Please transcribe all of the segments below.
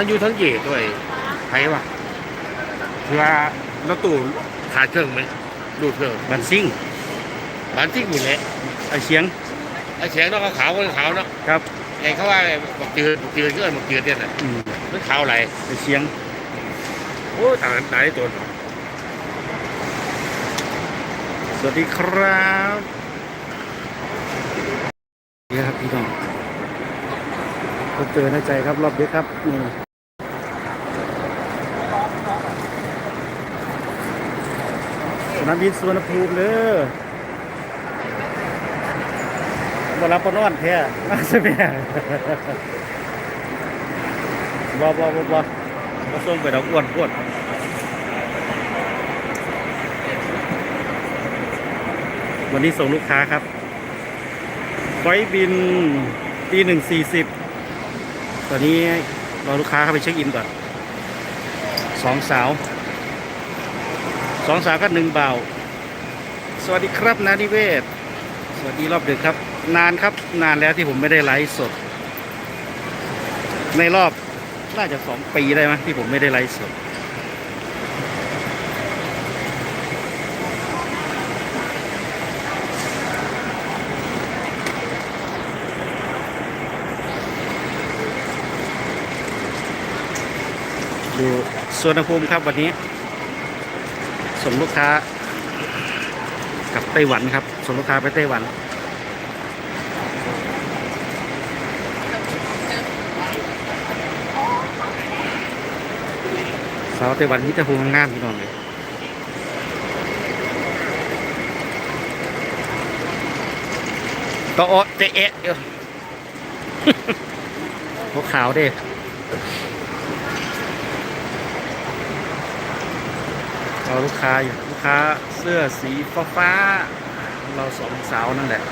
อนอยู่ทั้งเย่ด้วยใครวะเพื่อรถตู้ขาดเครื่องไหมดูดเครื่องบันซิ่งบ้านที่นี่แหละไอเสียงไอ้แสงเนาะขาวๆขาวๆเนาะครับไอ้เขาว่าไอ้บักเจือบักเจือเกื้อนบักเจือเนี่ยน่ะอืมมันขาวไหลไอเสียงโอ้ต่างกันไหนตัวเนาะสวัสดีครับนี่ครับพี่น้องก็เจอในใจครับรอบเด็กครับนี่ สนามบินสุวรรณภูมิเด้อมารับปนอนแท้มาใช่ไหมบอบอบอบอมาส่งไปดอกอ้วนอ้วนวันนี้ส่งลูกค้าครับไฟบินตีหนึ่งสี่สิบตอนนี้รอลูกค้าเข้าไปเช็คอินก่อนสองสาว สองสาวก็หนึ่งเบาสวัสดีครับนานิเวศ สวัสดีรอบดึกครับ นานครับนานแล้วที่ผมไม่ได้ไลฟ์สด ในรอบน่าจะสองปีได้ไหมที่ผมไม่ได้ไลฟ์สดดูสวนภูมิครับวันนี้ ส่งลูกค้า กับไต้หวันครับ ส่งลูกค้าไปไต้หวันสาวไต้หวันที่จะพูงามๆพี่น้องเลยก็โอเตะเอะอยู่พวกขาวเด้ ราลูกค้าอยู่ลูกค้าเสื้อสีฟ้าฟาเราสองสาวนั่นแหละ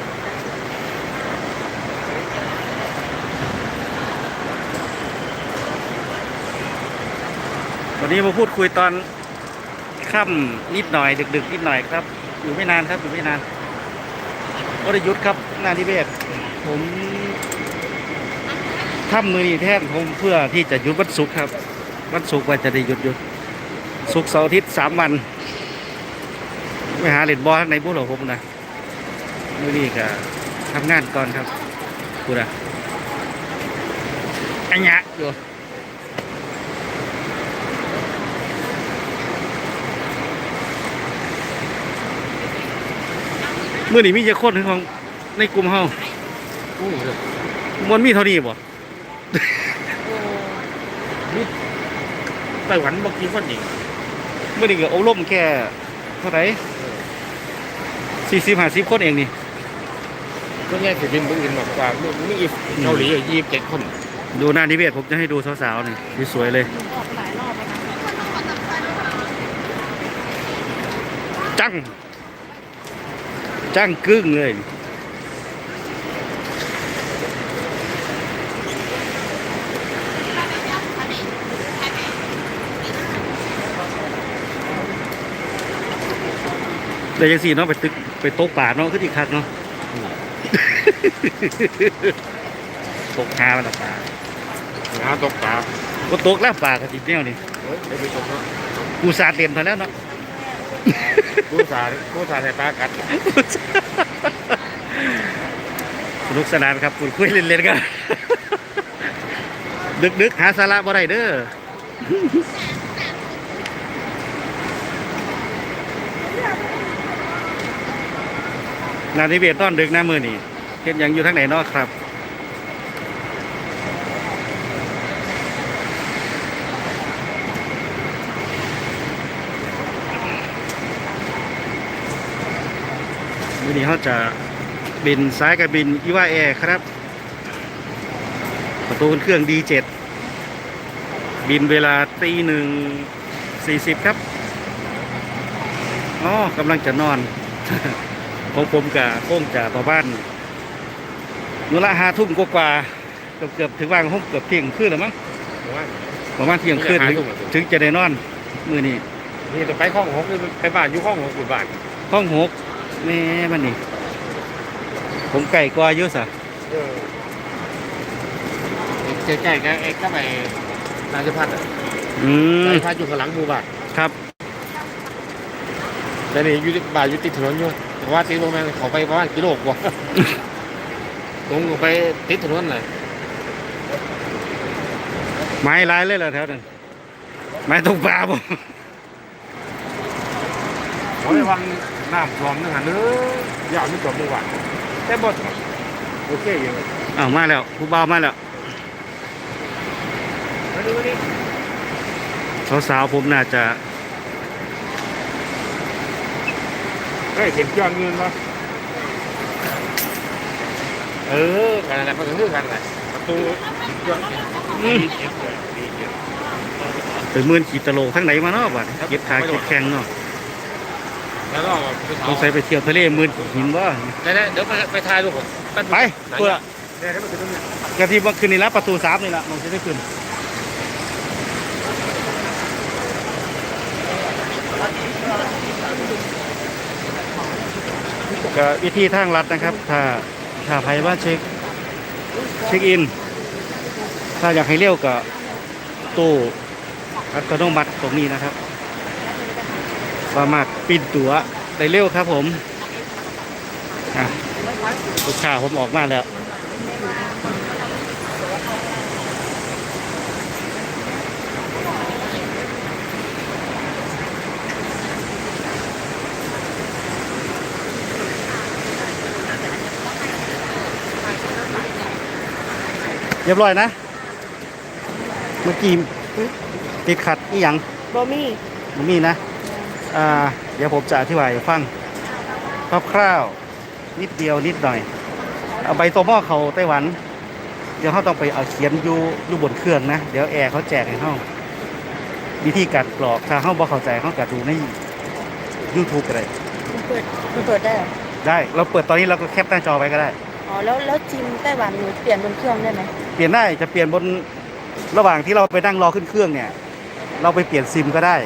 วันนี้มาพูดคุยตอนค่ำนิดหน่อย ดึก ๆ นิดหน่อยครับ อยู่ไม่นานครับอยู่ไม่นานวรยุทธ์ครับนาทิเบศผมค่ำมือนีแท่นผมเพื่อที่จะหยุดวันศุกร์ครับวันศุกร์ว่าจะได้หยุดหยุด ศุกร์เสาร์อาทิตย์สามวันไปหาเหรียญบอลข้างในบุหรอผมนะมื่อนี้ก็ทำงานก่อนครับกูนะอันยะอยู่เมื่อนี้มีจะคนถึงของในกลุ่มเฮาโอ้โหมันมีเท่านี้บ่ไต้หวันบอกกี่คนอีก เมื่อนี้ก็อบรมแค่เท่าไหร่สี่สิบห้าสิบคนเองนี่ก็แง่ถือบินบุอื่นมากกว่ามีอีกเกาหลีอะยี่สิบเจ็ดคน ดูหน้านิเวศผมจะให้ดูสาวๆนี่สวยๆเลยออกหลายรอบแล้วนะจัง จังกึ้งเลย แต่ยังสี่เนาะไปตึกไปโต๊ะป่าเนาะขึ้นอีกคักเนาะตกหามันละป่าหาตกปลาก็ตกแล้วป่ากันจิบแนวนี่เฮ้ยเดี๋ยวไปตกเนาะกูสาดเรียนพอแล้วเนาะกูสากูสาให้ปลากัดสนุกสนานครับคุยคุยเล่นๆกันดึกๆหาสาระบ่ได้เด้อ นานิเวศตอนดึกหน้ามือนี่เห็นยังอยู่ทางไหนนอกครับวันนี้เขาจะบินซ้ายกับบินอีว่าแอร์ครับ ประตูเครื่อง D7 บินเวลาตีหนึ่งสี่สิบครับ อ๋อกำลังจะนอน ของผมกับโค้งจากต่อบ้านนูละห้าทุ่มกว่าๆเกือบเกือบๆถึงว่างห้องเกือบเที่ยงคืนแล้วมั้งว่าประมาณเที่ยงคืนถึงถึงจะได้นอนมือนี้นี่จะไปข้องหกหรือไปบ้านอยู่ข้องหกอยู่บ้านห้องหกแม่มันนี่ผมไก่กว่าเยอะสะเออใกล้ๆกันไอ้ก็ไปราชพัฒน์อะอืมราชพัฒน์อยู่ข้างหลังหมู่บ้านครับแต่นี่อยู่ที่บ้านอยู่ติดถนนอยู่ แต่ว่าติดโรงแรมเขาไปประมาณกิโลกว่าลงไปติดถนนเลยไม้ลายเลยเหรอแถวนั้นไม้ตกปลาบ่โอ้ยวังน้ำท่วมนั่นฮะเนื้อยาวไม่จบเลยว่ะแต่บดโอเคอยู่อ้าวมาแล้วผู้บ่าวมาแล้วมาดูนี่สาวๆผมน่าจะ เฮ้ยเข็มจอนเงินวะเออกันอะไรมันก็คือกันอะไรประตูจอนดีเจ็บเลยดีเจ็บไปหมื่นขีดตะโลทั้งไหนมาเนาะบัดเก็บขาเก็บแข้งเนาะแล้วก็ไปต้องใส่ไปเที่ยวทะเลหมื่นหินบ่เดี๋ยวเดี๋ยวไปไปถ่ายรูปผมไปเพื่อเดี๋ยวให้มันถึงตรงนี้กะที่ว่าคืนนี้ละประตูสามนี่ละมันจะได้ขึ้น ก็วิธีทางลัดนะครับ ถ้าถ้าใครว่าเช็คเช็คอิน ถ้าอยากให้เร็วก็ตู้อัตโนมัติตรงนี้นะครับ สามารถปิดตั๋วได้เร็วครับผมอะลูกค้าผมออกมาแล้ว เรียบร้อยนะ เมื่อกี้ติดขัดอีหยังบะหมี่มันมีนะอ่าเดี๋ยวผมจะอธิบายให้ฟังคร่าวๆนิดเดียวนิดหน่อยเอาใบตัวหม้อเขาไต้หวัน เดี๋ยวเขาต้องไปเอาเขียนอยู่อยู่บนเครื่องนะ เดี๋ยวแอร์เขาแจกให้เขาวิธีการกรอกถ้าเขาบ่เข้าใจเขาก็ดูใน YouTube ก็ได้มันเปิดมันเปิดได้เหรอได้ เราเปิดตอนนี้เราก็แคปหน้าจอไว้ก็ได้ อ๋อ แล้วแล้วจิมไต้หวันหนูเปลี่ยนบนเครื่องได้ไหม เปลี่ยนได้จะเปลี่ยนบนระหว่างที่เราไปนั่งรอขึ้นเครื่องเนี่ย เราไปเปลี่ยนซิมก็ได้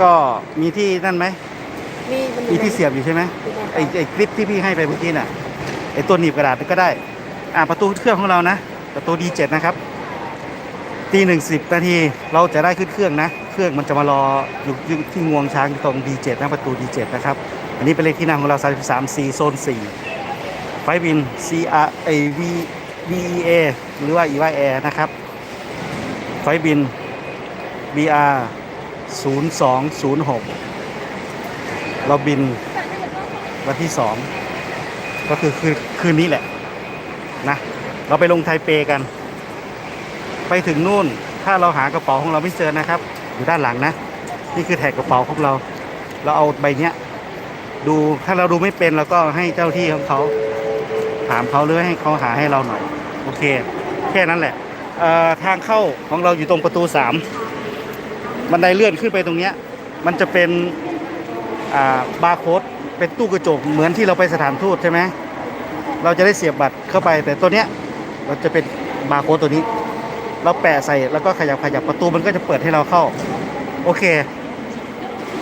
ก็มีที่นั่นไหมมีมันอมียู่ที่เสียบอยู่ใช่ไหมในไอ้ไอ้คลิปที่พี่ให้ไปเมื่อกี้น่ะไอ้ตัวหนีบกระดาษก็ได้ อ่าประตูเครื่องของเรานะประตู D7 นะครับตีหนึ่งสิบนาทีเราจะได้ขึ้นเครื่องนะ เครื่องมันจะมารออยู่อยู่ที่งวงช้างตรง D7 นะประตู D7 นะครับ อันนี้เป็นเลขที่นั่งของเรา 33 C โซน4ไฟบิน CR ไอ V VEA หรือว่า EYA นะครับ ไฟบิน BR 0206 เราบินวันที่สองก็คือคืนคืนนี้แหละนะเราไปลงไทเปกัน ไปถึงนู่นถ้าเราหากระเป๋าของเราไม่เจอนะครับ อยู่ด้านหลังนะ นี่คือแท็กกระเป๋าของเรา เราเอาใบเนี้ย ดูถ้าเราดูไม่เป็นเราก็ให้เจ้าที่ของเขา ถามเขาหรือให้เขาหาให้เราหน่อย โอเค แค่นั้นแหละทางเข้าของเราอยู่ตรงประตูสามบันไดเลื่อนขึ้นไปตรงเนี้ยมันจะเป็นบาร์โค้ดเป็นตู้กระจกเหมือนที่เราไปสถานทูตใช่ไหมเราจะได้เสียบบัตรเข้าไป แต่ตัวเนี้ยเราจะเป็นบาร์โค้ดตัวนี้ เราแปะใส่แล้วก็ขยับขยับประตูมันก็จะเปิดให้เราเข้า โอเค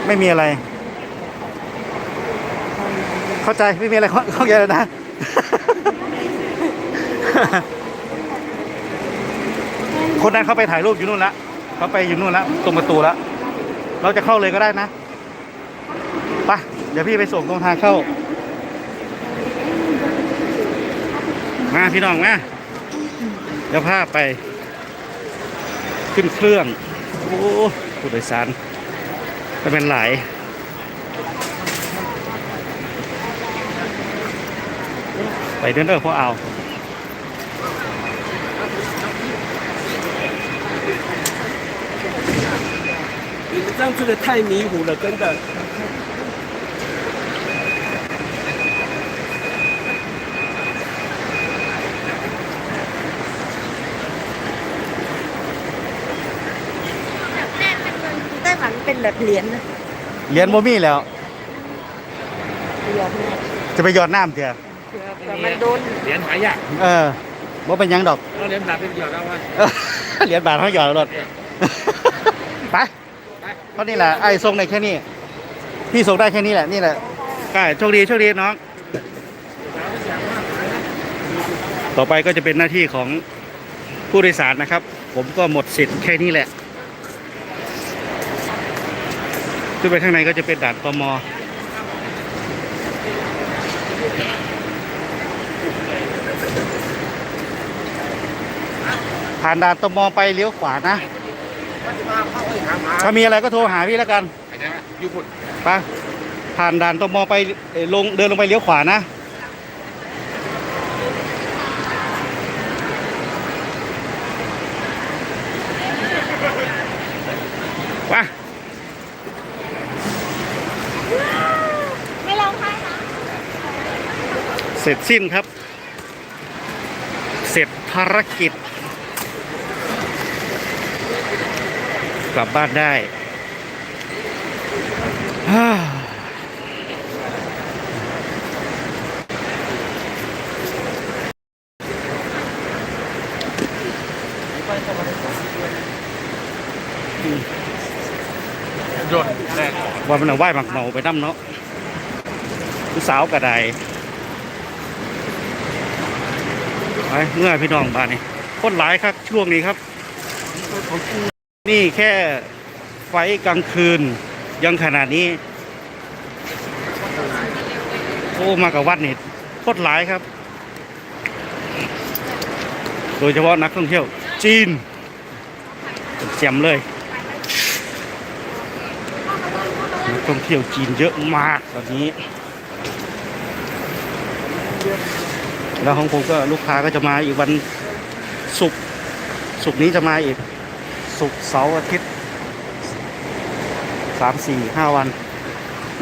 ไม่มีอะไร เข้าใจไม่มีอะไรเข้าใจแล้วนะ คนนั้นเขาไปถ่ายรูปอยู่นู่นละเขาไปอยู่นู่นละตรงประตูละเราจะเข้าเลยก็ได้นะไปเดี๋ยวพี่ไปส่งตรงทางเข้า มาพี่น้องมาเดี๋ยวพาไป ขึ้นเครื่อง โอ้ผู้โดยสารจะเป็นหลายไปเดินเด้อพวกเอา 你们这样做的太迷糊了，真的。 ไต้หวันเป็นแบบเหรียญนะ เหรียญโมมี่แล้ว เหรียญเนี่ย จะไปหยอดน้ำเถอะ เผื่อเผื่อมันโดน เหรียญหายาก เออว่าเป็นหยังดอก เราเหรียญบาทเป็นหยอดเอาไว้ เหรียญบาทเขาหยอดรถ ไป เพราะนี่แหละไอ้ส่งได้แค่นี้ พี่ส่งได้แค่นี้แหละนี่แหละใช่โชคดีโชคดีน้อง ต่อไปก็จะเป็นหน้าที่ของผู้โดยสารนะครับ ผมก็หมดสิทธิ์แค่นี้แหละขึ้นไปข้างในก็จะเป็นด่านตมผ่านด่านตมไปเลี้ยวขวานะ ถ้ามีอะไรก็โทรหาพี่แล้วกันไอ้เนี่ยยูพุ่นไปผ่านด่านตมไปเอ่อลงเดินลงไปเลี้ยวขวานะไปไม่ร้องไห้นะเสร็จสิ้นครับ เสร็จภารกิจ กลับบ้านได้ฮ่าอืมยนแรกว่ามันเอาไหว้หมักเมาไปน้ำเนาะผู้สาวกระไดไปเมื่อพี่น้องบ้านนี่คนหลายครับช่วงนี้ครับ นี่แค่ไฟกลางคืนยังขนาดนี้ โอ้มากับวัดนี่โคตรหลายครับ โดยเฉพาะนักท่องเที่ยว จีนเจียมเลยนักท่องเที่ยวจีนเยอะมากตอนนี้ แล้วของผมก็ลูกค้าก็จะมาอีกวันศุกร์ศุกร์นี้จะมาอีก ศุกร์เสาร์อาทิตย์สามสี่ห้าวัน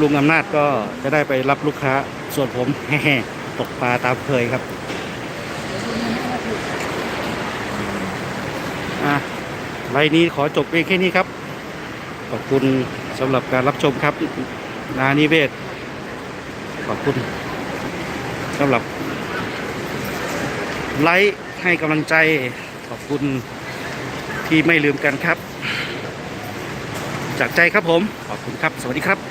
ลุงอำนาจก็จะได้ไปรับลูกค้า ส่วนผมแห่ๆตกปลาตามเคยครับอะไลน์นี้ขอจบเพียงแค่นี้ครับ ขอบคุณสำหรับการรับชมครับ นานิเวศ ขอบคุณสำหรับไลค์ให้กำลังใจขอบคุณ ที่ไม่ลืมกันครับ จากใจครับผม ขอบคุณครับ สวัสดีครับ